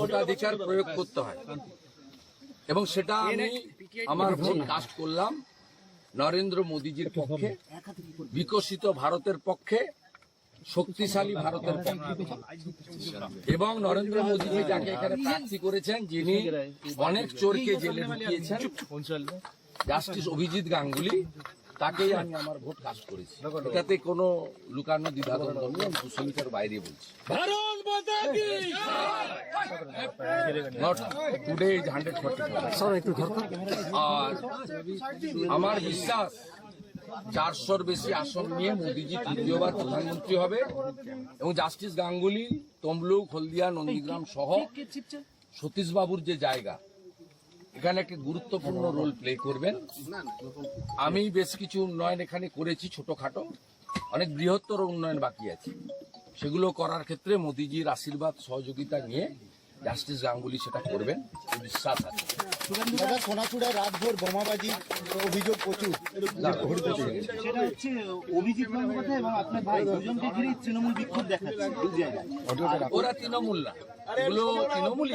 ভোটাধিকার প্রয়োগ করতে হয়। এবং সেটা আমি আমার ভোট কাস্ট করলাম নরেন্দ্র মোদীজির পক্ষে। বিকশিত ভারতের পক্ষে শক্তিশালী ভারতের পক্ষে। এবং নরেন্দ্র মোদীজি যাকে এখানে প্রার্থী করেছেন যিনি অনেক চোরকে জেলে ঢুকিয়েছেন জাস্টিস অভিজিৎ গাঙ্গুলি তাকেই আমি আমার ভোট কাস্ট করেছি। এটাতে কোনো লুকানো দ্বিধাদ্বন্দ্ব নেই আমি কুশলিটার বাইরে বলছি। নট টুডে ইজ হান্ড্রেড আর আমার বিশ্বাস চারশোর বেশি আসন নিয়ে মোদিজি তৃতীয়বার প্রধানমন্ত্রী হবে এবং জাস্টিস গাঙ্গুলি তমলুক হলদিয়া নন্দীগ্রাম সহ সতীশবাবুর যে জায়গা এখানে একটি গুরুত্বপূর্ণ রোল প্লে করবেন। আমি বেশ কিছু উন্নয়ন এখানে করেছি ছোটখাটো। অনেক বৃহত্তর উন্নয়ন বাকি আছে। সেগুলো করার ক্ষেত্রে মোদিজির আশীর্বাদ সহযোগিতা নিয়ে জাস্টিস গাঙ্গুলি সেটা করবেন। বিশ্বাস আছে। দাদা সোনাচূড়ায় রাতভর বোমাবাজি অভিযোগ প্রচুর। সেটা হচ্ছে অভিজিৎ বন্দ্যোপাধ্যায় এবং আপনার ভাই দুজনকে ঘিরে তৃণমূল বিক্ষোভ দেখাচ্ছে দু জায়গায়। ওরা তৃণমূল না। এগুলো তৃণমূলই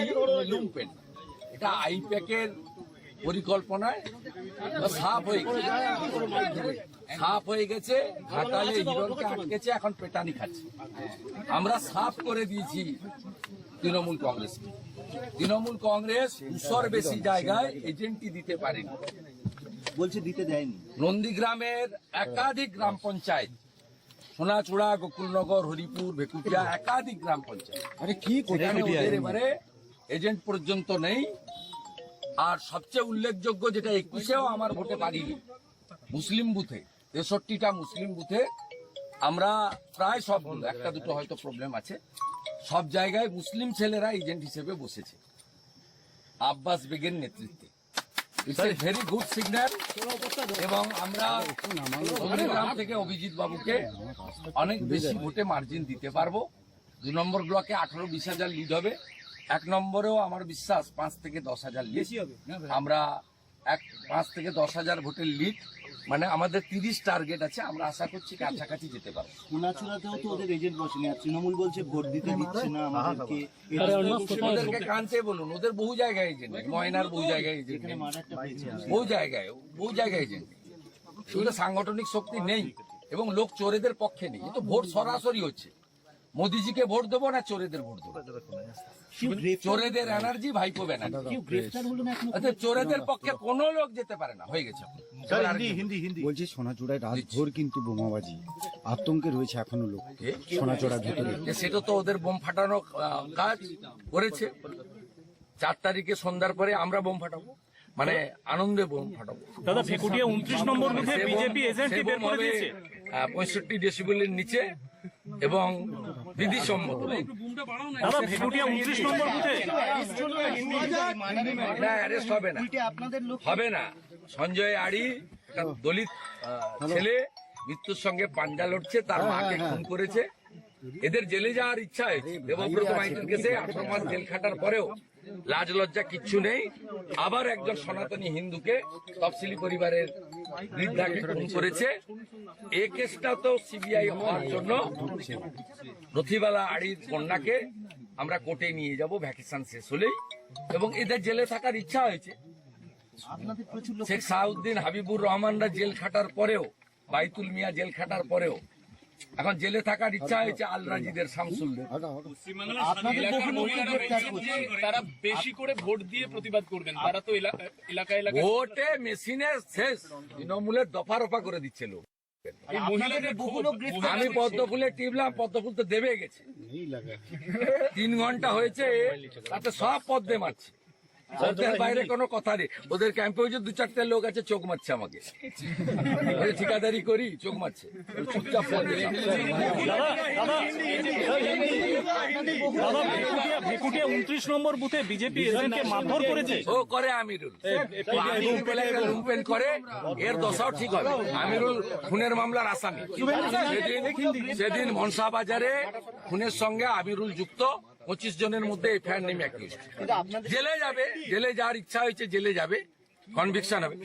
লুম্পেন এটা আইপ্যাকের পরিকল্পনায় সাফ হয়ে গেছে। সাফ হয়ে গেছে ঘাটালে হিরণকে আটকেছে এখন পেটানি খাচ্ছে। আমরা সাফ করে দিয়েছি তৃণমূল কংগ্রেস তৃণমূল কংগ্রেস দুশোর বেশি জায়গায় এজেন্টই দিতে পারেনি। বলছে দিতে দেয়নি। নন্দীগ্রামের একাধিক গ্রাম পঞ্চায়েত সোনাচূড়া গোকুলনগর হরিপুর ভেকুটিয়া একাধিক গ্রাম পঞ্চায়েত। আরে কি এবারে এজেন্ট পর্যন্ত নেই। আর সবচেয়ে উল্লেখযোগ্য যেটা একুশেও আমার ভোটে পারিনি মুসলিম বুথে। তেষট্টিটা মুসলিম বুথে আমরা প্রায় সব একটা দুটো হয়তো প্রবলেম আছে। সব জায়গায় মুসলিম ছেলেরা এজেন্ট হিসেবে বসেছে। আব্বাস বেগের নেতৃত্বে। It's a very good signal এবং আমরা থেকে অভিজিৎ বাবুকে অনেক বেশি ভোটে মার্জিন দিতে পারব। দু নম্বর ব্লকে আঠারো বিশ হাজার লিড হবে। এক নম্বরেও আমার বিশ্বাস পাঁচ থেকে দশ হাজার লিড আমরা এক পাঁচ থেকে দশ হাজার ভোটের লিড মানে আমাদের তিরিশ টার্গেট আছে আমরা আশা করছি কাছাকাছি যেতে পারব। সোনাচূড়াতেও তো ওদের এজেন্ট বসেনি আর তৃণমূল বলছে ভোট দিতে দিচ্ছে না আমাদেরকে। ওদেরকে কানতে বলুন ওদের বহু জায়গায় এজেন্ট ময়নার বহু জায়গায় এজেন্ট বহু জায়গায় বহু জায়গায় এজেন্ট সেগুলো সাংগঠনিক শক্তি নেই এবং লোক চোরেদের পক্ষে নেই তো ভোট সরাসরি হচ্ছে। মোদিজিকে ভোট দেবো না চোরেদের ভোট দেবো? চোরেদের এনার্জি ভাইপো ব্যানার্জি কেউ না অর্থাৎ চোরেদের পক্ষে কোনো লোক যেতে পারে না। হয়ে গেছে? বলছি সোনাচূড়ায় রাতভর কিন্তু বোমাবাজি। আতঙ্কে রয়েছে এখনও লোক। সোনাচূড়ার ভেতরে। সেটা তো ওদের বোম ফাটানো কাজ করেছে। চার তারিখে সন্ধ্যার পরে আমরা বোম ফাটাবো। মানে আনন্দে বোম ফাটাবো। দাদা ভেকুটিয়া উনত্রিশ নম্বর বুথে বিজেপি এজেন্টই সে বের করে দিয়েছে। পঁয়ষট্টি ডেসিবেলের নিচে। এবং বিধিসম্মত না অ্যারেস্ট হবে না। উল্টে আপনাদের লোক হবে না। সঞ্জয় আড়ি একটা দলিত ছেলে মৃত্যুর সঙ্গে পাঞ্জা লড়ছে তার মাকে খুন করেছে। এদের জেলে যাওয়ার ইচ্ছা হয়েছে। দেবব্রত মাইতির কেসে আঠারো মাস জেল খাটার পরেও লাজ লজ্জা কিচ্ছু নেই। আবার একজন সনাতনী হিন্দুকে তফসিলি পরিবারের বৃদ্ধাকে খুন করেছে। এ কেসটা তো সিবিআই হওয়ার জন্য রথিবালা আড়ির কন্যাকে আমরা কোর্টে নিয়ে যাব ভ্যাকেশন শেষ হলেই। এবং এদের জেলে থাকার ইচ্ছা হয়েছে। আপনাদের প্রচুর লোক শেখ সাউদ্দিন হাবিবুর রহমানরা জেল খাটার পরেও বাইতুল মিয়া জেল খাটার পরেও এখন জেলে থাকার ইচ্ছা হয়েছে আল রাজিদের শামসুলদের গ্রেফতার করছে তারা বেশি করে ভোট দিয়ে প্রতিবাদ করবেন। তারা তো এলা- এলাকা ভোটে মেশিনের শেষ। তৃণমূলের দফা রফা করে দিচ্ছে লোক আমি পদ্মফুলে টিপলাম পদ্মফুল তো দেবে গেছে। তিন ঘণ্টা হয়েছে তাতে সব পদ্মে মারছে। ওদের বাইরে কোনো কথা নেই ওদের ক্যাম্পে হয়েছে দু চারটে লোক আছে চোখ মারছে আমাকে ওই ঠিকাদারি করি চোখ মারছে চুপচাপ ভেকুটিয়া উনত্রিশ নম্বর বুথে বিজেপি এজেন্টকে মারধর করেছে ও করে আমিরুল লুম্পেন করে এর দশাও ঠিক হবে আমিরুল খুনের মামলার আসামি সেদিন সেদিন মনসা বাজারে খুনের সঙ্গে আমিরুল যুক্ত পঁচিশ জনের মধ্যে এফআইআর নেমে অ্যাকিউজ জেলে যাবে জেলে যাওয়ার ইচ্ছা হয়েছে জেলে যাবে কনভিকশন হবে।